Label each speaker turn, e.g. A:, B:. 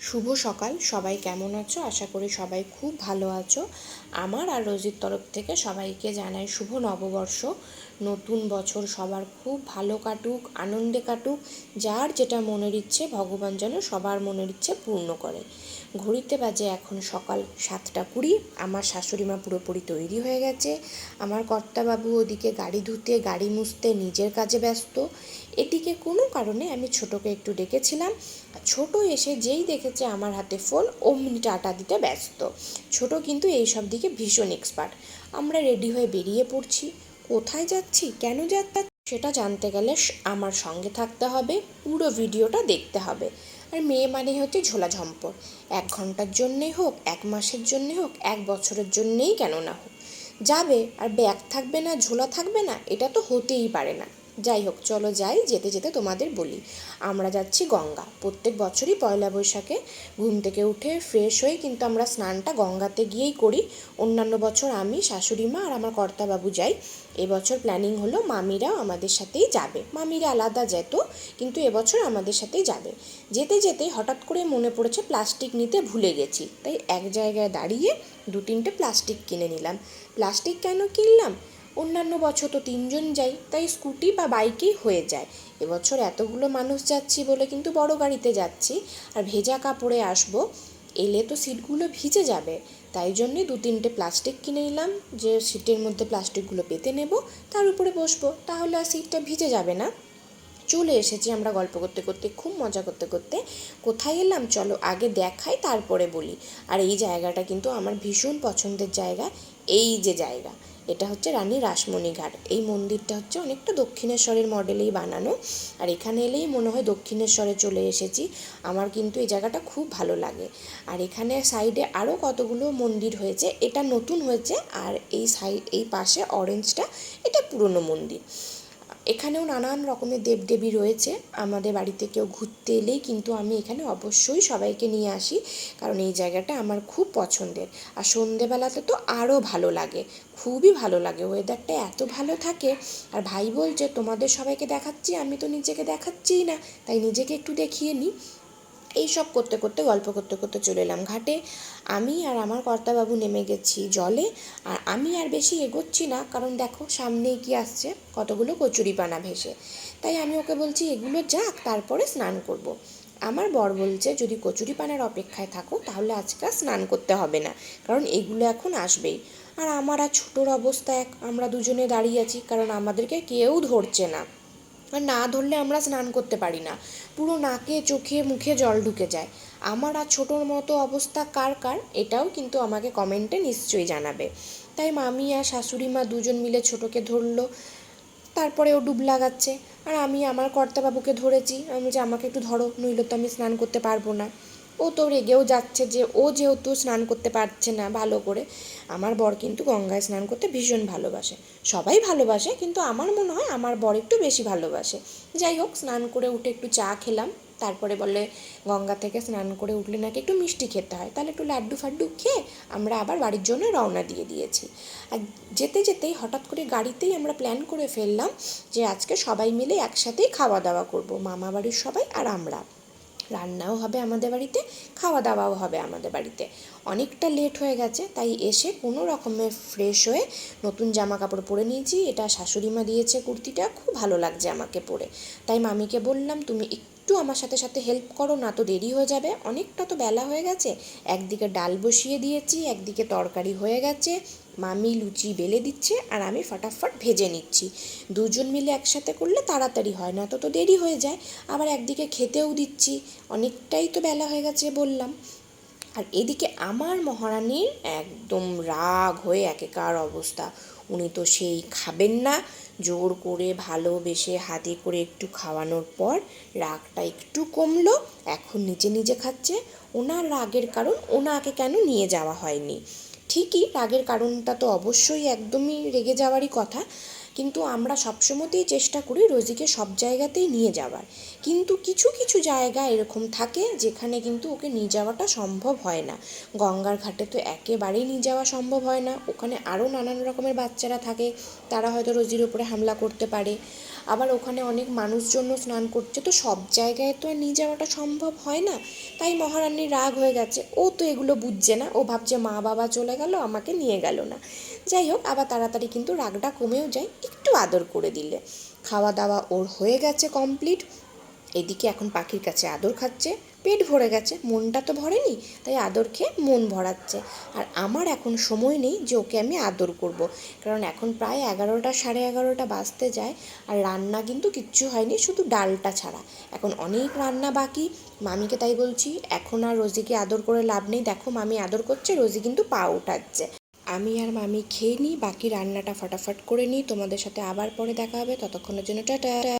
A: শুভ সকাল। সবাই কেমন আছো? আশা করি সবাই খুব ভালো আছো। আমার আর রোজির তরফ থেকে সবাইকে জানাই শুভ নববর্ষ। নতুন বছর সবার খুব ভালো কাটুক, আনন্দে কাটুক, যার যেটা মনের ইচ্ছে ভগবান যেন সবার মনের ইচ্ছে পূর্ণ করে। ঘড়িতে বাজে এখন সকাল সাতটা কুড়ি, আমার শাশুড়ি মা পুরোপুরি তৈরি হয়ে গেছে। আমার কর্তাবাবু ওদিকে গাড়ি ধুতে, গাড়ি মুছতে নিজের কাজে ব্যস্ত। এদিকে কোনো কারণে আমি ছোটোকে একটু ডেকেছিলাম। ছোটো এসে যেই দেখেছে আমার হাতে ফোন, অমনি টাটা দিতে ব্যস্ত। ছোটো কিন্তু এইসব দিকে ভীষণ এক্সপার্ট আমরা রেডি হয়ে বেরিয়ে পড়ছি। কোথায় যাচ্ছি, কেন যাচ্ছি সেটা জানতে গেলে আমার সঙ্গে থাকতে হবে, পুরো ভিডিওটা দেখতে হবে। আর মেয়ে মানে হচ্ছে ঝোলা ঝম্পর এক ঘণ্টার জন্যেই হোক, এক মাসের জন্যে হোক, এক বছরের জন্যেই কেন না হোক। যাবে, আর ব্যাগ থাকবে না, ঝোলা থাকবে না, এটা তো হতেই পারে না। যাই হোক চলো যাই, যেতে যেতে তোমাদের বলি। আমরা যাচ্ছি গঙ্গা। প্রত্যেক বছরই পয়লা বৈশাখে ঘুম থেকে উঠে ফ্রেশ হয়ে কিন্তু আমরা স্নানটা গঙ্গাতে গিয়েই করি। অন্যান্য বছর আমি, শাশুড়ি মা আর আমার কর্তাবাবু যাই। এবছর প্ল্যানিং হলো মামিরাও আমাদের সাথেই যাবে। মামিরা আলাদা যেত, কিন্তু এবছর আমাদের সাথেই যাবে। যেতে যেতে হঠাৎ করে মনে পড়েছে প্লাস্টিক নিতে ভুলে গেছি। তাই এক জায়গায় দাঁড়িয়ে দু তিনটে প্লাস্টিক কিনে নিলাম। প্লাস্টিক কেন কিনলাম? অন্যান্য বছর তো তিনজন যাই, তাই স্কুটি বা বাইকেই হয়ে যায়। এবছর এতগুলো মানুষ যাচ্ছি বলে কিন্তু বড় গাড়িতে যাচ্ছি, আর ভেজা কাপড়ে আসব, এলে তো সিটগুলো ভিজে যাবে। তাই জন্যে দু তিনটে প্লাস্টিক কিনে নিলাম, যে সিটের মধ্যে প্লাস্টিকগুলো পেতে নেব, তার উপরে বসবো, তাহলে আর সিটটা ভিজে যাবে না। চলে এসেছি আমরা গল্প করতে করতে, খুব মজা করতে করতে। কোথায় এলাম? চলো আগে দেখাই, তারপরে বলি। আর এই জায়গাটা কিন্তু আমার ভীষণ পছন্দের জায়গা, এই যে জায়গা। এটা হচ্ছে রানী রাসমণি ঘাট। এই মন্দিরটা হচ্ছে অনেকটা দক্ষিণেশ্বরের মডেলেই বানানো। আর এখানে এলেই মনে হয় দক্ষিণেশ্বরে চলে এসেছি। আমার কিন্তু এই জায়গাটা খুব ভালো লাগে। আর এখানে সাইডে আরও কতগুলো মন্দির হয়েছে, এটা নতুন হয়েছে। আর এই সাইড এই পাশে অরেঞ্জটা এটা পুরনো মন্দির। এখানেও নানান রকমের দেবদেবী রয়েছে। আমাদের বাড়িতে কেউ ঘুরতে এলেই কিন্তু আমি এখানে অবশ্যই সবাইকে নিয়ে আসি, কারণ এই জায়গাটা আমার খুব পছন্দের। আর সন্ধেবেলাতে তো আরও ভালো লাগে, খুবই ভালো লাগে। ওয়েদারটা এত ভালো থাকে, আর ভাই বলছে, তোমাদের সবাইকে দেখাচ্ছি, আমি তো নিজেকে দেখাচ্ছিই না। তাই নিজেকে একটু দেখিয়ে নিই। এই সব করতে করতে, গল্প করতে করতে চলে এলাম ঘাটে। আমি আর আমার কর্তাবাবু নেমে গেছি জলে। আর আমি আর বেশি এগোচ্ছি না, কারণ দেখো সামনেই কি আসছে? কতগুলো কচুরিপানা ভেসে। তাই আমি ওকে বলছি, এগুলো যাক, তারপরে স্নান করব। আমার বর বলছে, যদি কচুরি কচুরিপানার অপেক্ষায় থাকো, তাহলে আজকে স্নান করতে হবে না, কারণ এগুলো এখন আসবেই। আর আমার আর ছোটোর অবস্থা এক, আমরা দুজনে দাঁড়িয়ে আছি, কারণ আমাদেরকে কেউ ধরছে না। আর না ধরলে আমরা স্নান করতে পারি না। পুরো নাকে, চোখে, মুখে জল ঢুকে যায়। আমার আর ছোটোর মতো অবস্থা কার কার, এটাও কিন্তু আমাকে কমেন্টে নিশ্চয়ই জানাবে। তাই মামি আর শাশুড়ি মা দুজন মিলে ছোটোকে ধরলো, তারপরে ও ডুব লাগাচ্ছে। আর আমি আমার কর্তাবাবুকে ধরেছি। আমি যে আমাকে একটু ধরো, নইলে তো আমি স্নান করতে পারব না। ও তো রেগেও যাচ্ছে যে, ও যেহেতু স্নান করতে পারছে না ভালো করে, আমার বর কিন্তু গঙ্গায় স্নান করতে ভীষণ ভালোবাসে। সবাই ভালোবাসে, কিন্তু আমার মনে হয় আমার বর একটু বেশি ভালোবাসে। যাই হোক, স্নান করে উঠে একটু চা খেলাম, তারপরে বলে গঙ্গা থেকে স্নান করে উঠলে নাকি একটু মিষ্টি খেতে হয়, তাহলে একটু লাড্ডু ফাড্ডু খেয়ে আমরা আবার বাড়ির জন্য রওনা দিয়ে দিয়েছি। আর যেতে যেতেই হঠাৎ করে গাড়িতেই আমরা প্ল্যান করে ফেললাম যে, আজকে সবাই মিলে একসাথেই খাওয়া দাওয়া করব মামা বাড়ির সবাই আর আমরা। রান্নাও হবে আমাদের বাড়িতে খাওয়া দাওয়াও হবে আমাদের বাড়িতে। অনেকটা লেট হয়ে গেছে, তাই এসে কোনো রকমের ফ্রেশ হয়ে নতুন জামা কাপড় পরে নিয়েছি। এটা শাশুড়ি মা দিয়েছে কুর্তিটা, খুব ভালো লাগছে আমাকে পরে। তাই মামিকে বললাম, তুমি একটু আমার সাথে সাথে হেল্প করো, না তো দেরি হয়ে যাবে। অনেকটা তো বেলা হয়ে গেছে, একদিকে ডাল বসিয়ে দিয়েছি, একদিকে তরকারি হয়ে গেছে। মামি লুচি বেলে দিচ্ছে আর আমি ফটাফট ভেজে নিচ্ছি। দুজন মিলে একসাথে করলে তাড়াতাড়ি হয়, না তো তো দেরি হয়ে যায়। আবার একদিকে খেতেও দিচ্ছি, অনেকটাই তো বেলা হয়ে গেছে বললাম। আর এদিকে আমার মহারানীর একদম রাগ হয়ে একেকার অবস্থা। উনি তো সেই খাবেন না, জোর করে ভালোবেসে হাতে করে একটু খাওয়ানোর পর রাগটা একটু কমলো, এখন নিজে নিজে খাচ্ছে। ওনার রাগের কারণ ওনাকে কেন নিয়ে যাওয়া হয়নি? ঠিকই, রাগের কারণটা তো অবশ্যই একদমই রেগে যাওয়ারই কথা। কিন্তু আমরা সবসময়তেই চেষ্টা করি রোজিকে সব জায়গাতেই নিয়ে যাওয়ার। কিন্তু কিছু কিছু জায়গা এরকম থাকে যেখানে কিন্তু ওকে নিয়ে যাওয়াটা সম্ভব হয় না। গঙ্গার ঘাটে তো একেবারেই নিয়ে যাওয়া সম্ভব হয় না। ওখানে আরও নানান রকমের বাচ্চারা থাকে, তারা হয়তো রোজির উপরে হামলা করতে পারে। আবার ওখানে অনেক মানুষজনও স্নান করছে, তো সব জায়গায় তো আর নিয়ে যাওয়াটা সম্ভব হয় না। তাই মহারানীর রাগ হয়ে গেছে, ও তো এগুলো বুঝছে না। ও ভাবছে মা বাবা চলে গেল, আমাকে নিয়ে গেল না। যাই হোক, আবার তাড়াতাড়ি কিন্তু রাগটা কমেও যায়, একটু আদর করে দিলে। খাওয়া দাওয়া ওর হয়ে গেছে কমপ্লিট এদিকে এখন পাখির কাছে আদর খাচ্ছে, পেট ভরে গেছে, মনটা তো ভরেনি, তাই আদর খেয়ে মন ভরাচ্ছে। আর আমার এখন সময় নেই যে ওকে আমি আদর করব। কারণ এখন প্রায় এগারোটা, সাড়ে এগারোটা বাজতে যায়, আর রান্না কিন্তু কিচ্ছু হয়নি, শুধু ডালটা ছাড়া। এখন অনেক রান্না বাকি, মামিকে তাই বলছি, এখন আর রোজিকে আদর করে লাভ নেই। দেখো, মামি আদর করছে, রোজি কিন্তু পা উঠাচ্ছে। আমি আর মামি খেয়ে নিই, বাকি রান্নাটা ফটাফট করে নিই। তোমাদের সাথে আবার পরে দেখা হবে, ততক্ষণের জন্য টাটা।